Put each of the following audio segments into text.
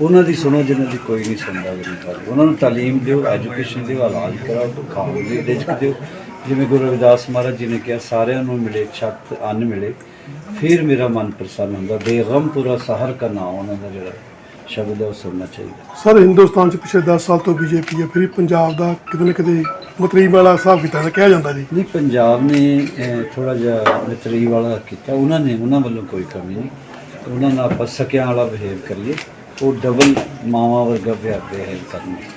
ਉਹਨਾਂ ਦੀ ਸੁਣੋ ਜਿਨ੍ਹਾਂ ਦੀ ਕੋਈ ਨਹੀਂ ਸੁਣਦਾ ਮੇਰੀ ਗੱਲ ਉਹਨਾਂ ਨੂੰ ਤਾਲੀਮ ਦਿਓ ਐਜੂਕੇਸ਼ਨ ਦਿਓ ਇਲਾਜ ਕਰਾਓ ਤੇ ਖਾਣ ਲਈ ਰਿਜ਼ਕ ਦਿਓ। ਜਿਵੇਂ ਗੁਰੂ ਰਵਿਦਾਸ ਮਹਾਰਾਜ ਜੀ ਨੇ ਕਿਹਾ ਸਾਰਿਆਂ ਨੂੰ ਮਿਲੇ ਛੱਤ ਅੰਨ ਮਿਲੇ ਫਿਰ ਮੇਰਾ ਮਨ ਪ੍ਰਸੰਨ ਹੁੰਦਾ। ਬੇਗਮ ਪੂਰਾ ਸਹਰ का ਨਾਮ ਉਹਨਾਂ ਦਾ ਜਿਹੜਾ ਸ਼ਬਦ ਹੈ ਉਹ ਸੁਣਨਾ ਚਾਹੀਦਾ। ਸਰ ਹਿੰਦੁਸਤਾਨ 'ਚ ਪਿਛਲੇ 10 ਸਾਲ ਤੋਂ ਬੀਜੇਪੀ ਹੈ ਫਿਰ ਪੰਜਾਬ ਦਾ ਕਿਤੇ ਨਾ ਕਿਤੇ ਮਤਰੀਬ ਵਾਲਾ ਹਿਸਾਬ ਕੀਤਾ ਹੈ ਕਿਹਾ ਜਾਂਦਾ ਜੀ। ਨਹੀਂ ਪੰਜਾਬ ਨੇ ਥੋੜਾ ਜਿਹਾ ਮਿਤਰੀ ਵਾਲਾ ਕੀਤਾ। ਉਹਨਾਂ ਨੇ ਉਹਨਾਂ ਵੱਲੋਂ ਕੋਈ ਕਮੀ ਨਹੀਂ। ਉਹਨਾਂ ਨਾਲ ਆਪਾਂ ਸਕਿਆਂ ਵਾਲਾ ਬਿਹੇਵ ਕਰੀਏ। ਉਹ ਡਬਲ ਮਾਵਾਂ ਵਰਗਾ ਬਿਹੇਵ ਕਰਨਗੇ।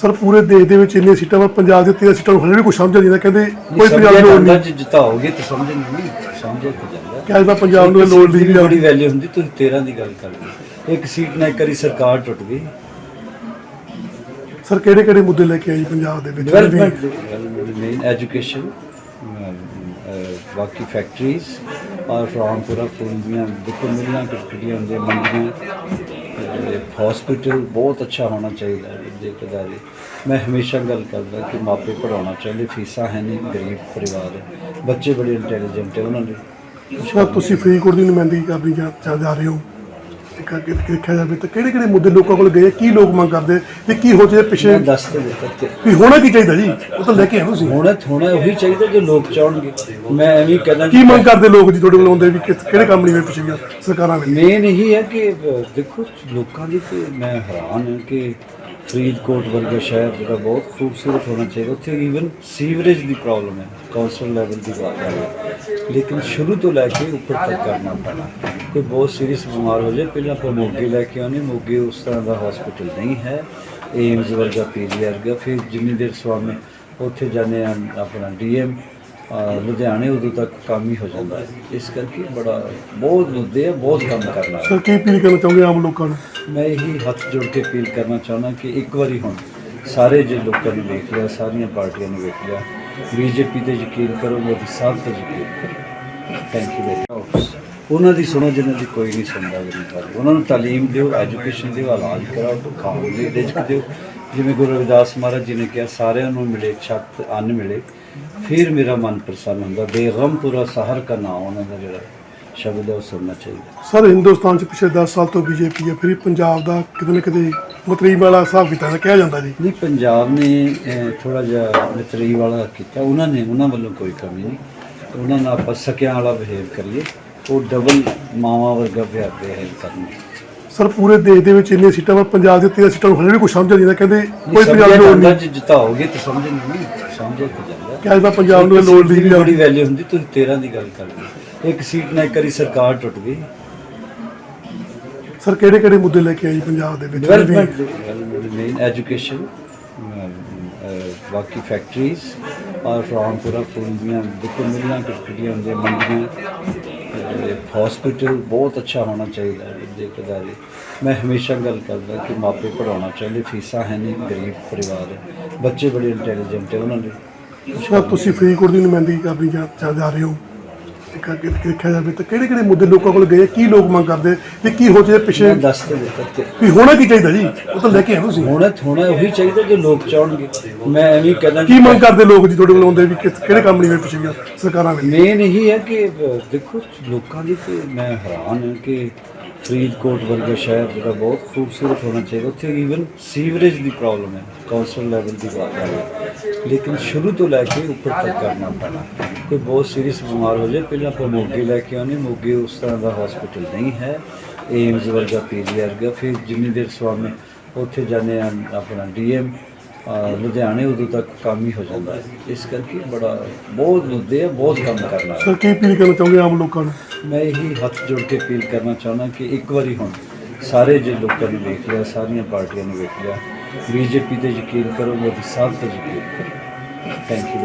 ਸਰ ਪੂਰੇ ਦੇਸ਼ ਦੇ ਵਿੱਚ ਇੰਨੀਆਂ ਸੀਟਾਂ ਪਰ ਪੰਜਾਬ ਦੇ 13 ਸੀਟਾਂ ਨੂੰ ਹਲੇ ਵੀ ਕੁਝ ਸਮਝ ਨਹੀਂ ਆਉਂਦਾ ਕਹਿੰਦੇ ਕੋਈ ਪੰਜਾਬ ਨੂੰ ਲੋੜ ਨਹੀਂ। ਜਿਤਾਓਗੇ ਤਾਂ ਸਮਝ ਨਹੀਂ ਸਮਝੇ ਤਾਂ ਜਾਂਦਾ। ਕਿਹਾ ਜਾਂਦਾ ਪੰਜਾਬ ਨੂੰ ਲੋੜ ਨਹੀਂ ਬੜੀ ਵੈਲਿਊ ਹੁੰਦੀ ਤੁਸੀਂ 13 ਦੀ ਗੱਲ ਕਰਦੇ ਇੱਕ ਸੀਟ ਨਾਲ ਇੱਕ ਵਾਰੀ ਸਰਕਾਰ ਟੁੱਟ ਗਈ। ਸਰ ਕਿਹੜੇ ਕਿਹੜੇ ਮੁੱਦੇ ਲੈ ਕੇ ਆਈ ਪੰਜਾਬ ਦੇ ਵਿੱਚ? ਡਿਵੈਲਪਮੈਂਟ ਮੇਨ ਐਜੂਕੇਸ਼ਨ ਬਾਕੀ ਫੈਕਟਰੀਜ਼ ਔਰ ਰਾਮਪੁਰਾ ਫੂਲ ਦੀਆਂ ਦੇਖੋ ਮਿਲਾਂ ਕਿਹੜੀਆਂ ਹੁੰਦੀਆਂ, ਮੰਡੀਆਂ। ਹਸਪੀਟਲ ਬਹੁਤ ਅੱਛਾ ਹੋਣਾ ਚਾਹੀਦਾ ਹੈ ਜੇਕਦਾਰੀ ਮੈਂ ਹਮੇਸ਼ਾ ਗੱਲ ਕਰਦਾ ਕਿ ਮਾਪੇ ਪੜਾਉਣਾ ਚਾਹੁੰਦੇ, ਫੀਸਾਂ ਹੈ ਨਹੀਂ, ਗਰੀਬ ਪਰਿਵਾਰ ਹੈ। ਬੱਚੇ ਬੜੇ ਇੰਟੈਲੀਜੈਂਟ ਹੈ ਉਹਨਾਂ ਦੇ। ਸਰ, ਤੁਸੀਂ ਫਰੀਦਕੋਟ ਦੀ ਨੁਮਾਇੰਦਗੀ ਕਰਨੀ ਜਾ- ਜਾ ਰਹੇ ਹੋ। ਇੱਕ ਅੱਗੇ ਦੇਖਿਆ ਜਾਵੇ ਤਾਂ ਕਿਹੜੇ ਕਿਹੜੇ ਮੁੱਦੇ ਲੋਕਾਂ ਕੋਲ ਗਏ ਕੀ ਲੋਕ ਮੰਗ ਕਰਦੇ ਤੇ ਕੀ ਹੋ ਜੇ ਪਿੱਛੇ? ਮੈਂ ਦੱਸ ਤੇ ਦਿੱਤਾ ਕਿ ਵੀ ਹੋਣਾ ਕੀ ਚਾਹੀਦਾ ਜੀ? ਉਹ ਤਾਂ ਲੈ ਕੇ ਹੋ ਤੁਸੀਂ। ਹੋਣਾ ਹੋਣਾ ਉਹੀ ਚਾਹੀਦਾ ਜੋ ਲੋਕ ਚਾਹਣਗੇ। ਮੈਂ ਐਵੇਂ ਕਹਿੰਦਾ ਕੀ ਮੰਗ ਕਰਦੇ ਲੋਕ ਜੀ ਤੁਹਾਡੇ ਕੋਲ ਆਉਂਦੇ ਵੀ ਕਿ- ਕਿਹੜੇ ਕੰਮ ਨਹੀਂ ਹੋਏ ਪਿਛਲੀਆਂ ਸਰਕਾਰਾਂ ਵੇਲੇ ਮੇਨ ਇਹੀ ਹੈ ਕਿ ਅਹ, ਦੇਖੋ ਲੋਕਾਂ ਦੀ ਤੇ ਮੈਂ ਹੈਰਾਨ ਹਾਂ ਕਿ ਫਰੀਦਕੋਟ ਵਰਗਾ ਸ਼ਹਿਰ ਜਿਹੜਾ ਬਹੁਤ ਖੂਬਸੂਰਤ ਹੋਣਾ ਚਾਹੀਦਾ। ਉੱਥੇ ਈਵਨ ਸੀਵਰੇਜ ਦੀ ਪ੍ਰੋਬਲਮ ਹੈ ਕੌਂਸਲ ਲੈਵਲ ਦੀ ਗੱਲ ਹੈ। ਲੇਕਿਨ ਸ਼ੁਰੂ ਤੋਂ ਲੈ ਕੇ ਉੱਪਰ ਤੱਕ ਕਰਨਾ ਪੈਣਾ। ਕੋਈ ਬਹੁਤ ਸੀਰੀਅਸ ਬਿਮਾਰ ਹੋ ਜਾਏ, ਪਹਿਲਾਂ ਆਪਾਂ ਮੋਗੇ ਲੈ ਕੇ ਆਉਣੇ ਮੋਗੇ ਉਸ ਤਰ੍ਹਾਂ ਦਾ ਹਸਪੀਟਲ ਨਹੀਂ ਹੈ। ਏਮਜ਼ ਵਰਗਾ ਪੀਜੀਆਰ ਵਰਗਾ ਫਿਰ ਜਿੰਨੀ ਦੇਰ ਸਵਾਮੀ ਉੱਥੇ ਜਾਂਦੇ ਆ ਆਪਣਾ ਡੀਐਮ ਲੁਧਿਆਣੇ ਉਦੋਂ ਤੱਕ ਕੰਮ ਹੀ ਹੋ ਜਾਂਦਾ ਹੈ। ਇਸ ਕਰਕੇ ਬੜਾ ਬਹੁਤ ਮੁੱਦੇ ਆ ਬਹੁਤ ਕੰਮ ਕਰਨਾ ਸਰ ਕੀ ਅਪੀਲ ਕਰਨਾ ਚਾਹੁੰਦੇ ਆਮ ਲੋਕਾਂ ਨੂੰ? ਮੈਂ ਇਹੀ ਹੱਥ ਜੋੜ ਕੇ ਅਪੀਲ ਕਰਨਾ ਚਾਹੁੰਦਾ ਕਿ ਇੱਕ ਵਾਰੀ ਹੁਣ ਸਾਰੇ ਜੇ ਲੋਕਾਂ ਨੇ ਵੇਖ ਲਿਆ ਸਾਰੀਆਂ ਪਾਰਟੀਆਂ ਨੇ ਵੇਖ ਲਿਆ ਬੀਜੇਪੀ ਤੇ ਯਕੀਨ ਕਰੋ ਮੋਦੀ ਸਾਹਿਬ ਤੇ ਯਕੀਨ ਕਰੋ। ਥੈਂਕ ਯੂ ਵੈਰੀ ਉਹਨਾਂ ਦੀ ਸੁਣੋ ਜਿਨ੍ਹਾਂ ਦੀ ਕੋਈ ਨਹੀਂ ਸੁਣਦਾ ਮੇਰੀ ਗੱਲ ਉਹਨਾਂ ਨੂੰ ਤਾਲੀਮ ਦਿਓ ਐਜੂਕੇਸ਼ਨ ਦਿਓ ਇਲਾਜ ਕਰਾਓ ਤੇ ਖਾਣ ਲਈ ਰਿਜ਼ਕ ਦਿਓ। ਜਿਵੇਂ ਗੁਰੂ ਰਵਿਦਾਸ ਮਹਾਰਾਜ ਜੀ ਨੇ ਕਿਹਾ ਸਾਰਿਆਂ ਨੂੰ ਮਿਲੇ ਛੱਤ ਅੰਨ ਮਿਲੇ ਫਿਰ ਮੇਰਾ ਮਨ ਪ੍ਰਸੰਨ ਹੁੰਦਾ। ਬੇਗਮ ਪੂਰਾ ਸਹਰ का ਨਾਮ ਉਹਨਾਂ ਦਾ ਜਿਹੜਾ ਸ਼ਬਦ ਹੈ ਉਹ ਸੁਣਨਾ ਚਾਹੀਦਾ। ਸਰ ਹਿੰਦੁਸਤਾਨ 'ਚ ਪਿਛਲੇ 10 ਸਾਲ ਤੋਂ ਬੀਜੇਪੀ ਹੈ ਫਿਰ ਪੰਜਾਬ ਦਾ ਕਿਤੇ ਨਾ ਕਿਤੇ ਮਤਰੀਬ ਵਾਲਾ ਹਿਸਾਬ ਕੀਤਾ ਕਿਹਾ ਜਾਂਦਾ ਜੀ। ਨਹੀਂ ਪੰਜਾਬ ਨੇ ਥੋੜਾ ਜਿਹਾ ਮਿਤਰੀ ਵਾਲਾ ਕੀਤਾ। ਉਹਨਾਂ ਨੇ ਉਹਨਾਂ ਵੱਲੋਂ ਕੋਈ ਕਮੀ ਨਹੀਂ। ਉਹਨਾਂ ਨਾਲ ਆਪਾਂ ਸਕਿਆਂ ਵਾਲਾ ਬਿਹੇਵ ਕਰੀਏ। ਉਹ ਡਬਲ ਮਾਵਾਂ ਵਰਗਾ ਬਿਹੇਵ ਕਰਨਗੇ ਸਰ ਪੂਰੇ ਦੇਸ਼ ਦੇ ਵਿੱਚ ਇੰਨੀਆਂ ਸੀਟਾਂ ਪਰ ਪੰਜਾਬ ਦੇ 13 ਸੀਟਾਂ ਨੂੰ ਹਲੇ ਵੀ ਕੁਝ ਸਮਝ ਨਹੀਂ ਆਉਂਦਾ। ਕਹਿੰਦੇ ਕੋਈ ਕੋਈ ਪੰਜਾਬ ਨੂੰ ਲੋੜ ਨਹੀਂ। ਜੇ ਜਿਤਾਓਗੇ ਤਾਂ ਸਮਝ ਨਹੀਂ ਸਮਝੇ ਤਾਂ ਜਾਂਦਾ। ਪੰਜਾਬ ਨੂੰ ਲੋੜ ਨਹੀਂ ਬੜੀ ਵੈਲਿਊ ਹੁੰਦੀ ਤੁਸੀਂ 13 ਦੀ ਗੱਲ ਕਰਦੇ ਇੱਕ ਸੀਟ ਨਾਲ ਇੱਕ ਵਾਰੀ ਸਰਕਾਰ ਟੁੱਟ ਗਈ। ਸਰ ਕਿਹੜੇ ਕਿਹੜੇ ਮੁੱਦੇ ਲੈ ਕੇ ਆਈ ਪੰਜਾਬ ਦੇ ਵਿੱਚ? ਡਿਵੈਲਪਮੈਂਟ ਮੇਨ ਐਜੂਕੇਸ਼ਨ ਬਾਕੀ ਫੈਕਟਰੀਜ਼ ਔਰ ਰਾਮਪੁਰਾ ਫੂਲ ਦੀਆਂ ਦੇਖੋ ਮਿਲਾਂ ਕਿਹੜੀਆਂ ਹੁੰਦੀਆਂ, ਮੰਡੀਆਂ। ਹਸਪੀਟਲ ਬਹੁਤ ਅੱਛਾ ਹੋਣਾ ਚਾਹੀਦਾ ਹੈ ਮੈਂ ਹਮੇਸ਼ਾ ਗੱਲ ਕਰਦਾ ਕਿ ਮਾਪੇ ਪੜਾਉਣਾ ਚਾਹੀਦੇ, ਫੀਸਾਂ ਹੈ ਨਹੀਂ, ਗਰੀਬ ਪਰਿਵਾਰ ਹੈ। ਬੱਚੇ ਬੜੇ ਇੰਟੈਲੀਜੈਂਟ ਹੈ ਉਹਨਾਂ ਦੇ। ਸਰ ਤੁਸੀਂ ਫਰੀਦਕੋਟ ਦੀ ਨੁਮਾਇੰਦਗੀ ਕਰਨੀ ਜਾ- ਜਾ ਰਹੇ ਹੋ। ਇੱਕ ਅੱਗੇ ਦੇਖਿਆ ਜਾਵੇ ਤਾਂ ਕਿਹੜੇ ਕਿਹੜੇ ਮੁੱਦੇ ਲੋਕਾਂ ਕੋਲ ਗਏ ਕੀ ਲੋਕ ਮੰਗ ਕਰਦੇ ਤੇ ਕੀ ਹੋ ਜੇ ਪਿੱਛੇ? ਮੈਂ ਦੱਸ ਤੇ ਦਿੱਤਾ ਵੀ ਹੋਣਾ ਕੀ ਚਾਹੀਦਾ ਜੀ? ਉਹ ਤਾਂ ਲੈ ਕੇ ਹੋ ਤੁਸੀਂ। ਹੋਣਾ ਹੋਣਾ ਉਹੀ ਚਾਹੀਦਾ ਜੋ ਲੋਕ ਚਾਹਣਗੇ। ਮੈਂ ਐਵੇਂ ਕਹਿੰਦਾ ਕੀ ਮੰਗ ਕਰਦੇ ਲੋਕ ਜੀ ਤੁਹਾਡੇ ਕੋਲ ਆਉਂਦੇ ਵੀ ਕਿ- ਕਿਹੜੇ ਕੰਮ ਨਹੀਂ ਹੋਏ ਪਿਛਲੀਆਂ ਸਰਕਾਰਾਂ ਵੇਲੇ ਮੇਨ ਇਹੀ ਹੈ ਕਿ ਅਹ, ਦੇਖੋ ਲੋਕਾਂ ਦੀ ਤੇ ਮੈਂ ਹੈਰਾਨ ਹਾਂ ਕਿ ਫਰੀਦਕੋਟ ਵਰਗਾ ਸ਼ਹਿਰ ਜਿਹੜਾ ਬਹੁਤ ਖੂਬਸੂਰਤ ਹੋਣਾ ਚਾਹੀਦਾ। ਉੱਥੇ ਈਵਨ ਸੀਵਰੇਜ ਦੀ ਪ੍ਰੋਬਲਮ ਹੈ ਕੌਂਸਲ ਲੈਵਲ ਦੀ ਗੱਲ ਹੈ। ਲੇਕਿਨ ਸ਼ੁਰੂ ਤੋਂ ਲੈ ਕੇ ਉੱਪਰ ਤੱਕ ਕਰਨਾ ਪੈਣਾ। ਕੋਈ ਬਹੁਤ ਸੀਰੀਅਸ ਬਿਮਾਰ ਹੋ ਜਾਏ, ਪਹਿਲਾਂ ਆਪਾਂ ਮੋਗੇ ਲੈ ਕੇ ਆਉਣੇ ਮੋਗੇ ਉਸ ਤਰ੍ਹਾਂ ਦਾ ਹਸਪੀਟਲ ਨਹੀਂ ਹੈ। ਏਮਜ਼ ਵਰਗਾ ਪੀਜੀਆਰ ਵਰਗਾ, ਫਿਰ ਜਿੰਨੀ ਦੇਰ ਸਵਾਮੀ ਉੱਥੇ ਜਾਂਦੇ ਆ ਆਪਣਾ ਡੀਐਮ ਲੁਧਿਆਣੇ ਉਦੋਂ ਤੱਕ ਕੰਮ ਹੀ ਹੋ ਜਾਂਦਾ ਹੈ। ਇਸ ਕਰਕੇ ਬੜਾ ਬਹੁਤ ਮੁੱਦੇ ਆ ਬਹੁਤ ਕੰਮ ਕਰਨਾ ਹੈ। ਸਰ ਕੀ ਅਪੀਲ ਕਰਨਾ ਚਾਹੁੰਦੇ ਆਮ ਲੋਕਾਂ ਨੂੰ? ਮੈਂ ਇਹੀ ਹੱਥ ਜੋੜ ਕੇ ਅਪੀਲ ਕਰਨਾ ਚਾਹੁੰਦਾ ਕਿ ਇੱਕ ਵਾਰੀ ਹੁਣ ਸਾਰੇ ਜੇ ਲੋਕਾਂ ਨੇ ਵੇਖ ਲਿਆ ਸਾਰੀਆਂ ਪਾਰਟੀਆਂ ਨੇ ਵੇਖ ਲਿਆ ਬੀਜੇਪੀ ਤੇ ਯਕੀਨ ਕਰੋ ਮੋਦੀ ਸਾਹਿਬ ਤੇ ਯਕੀਨ ਕਰੋ। Thank you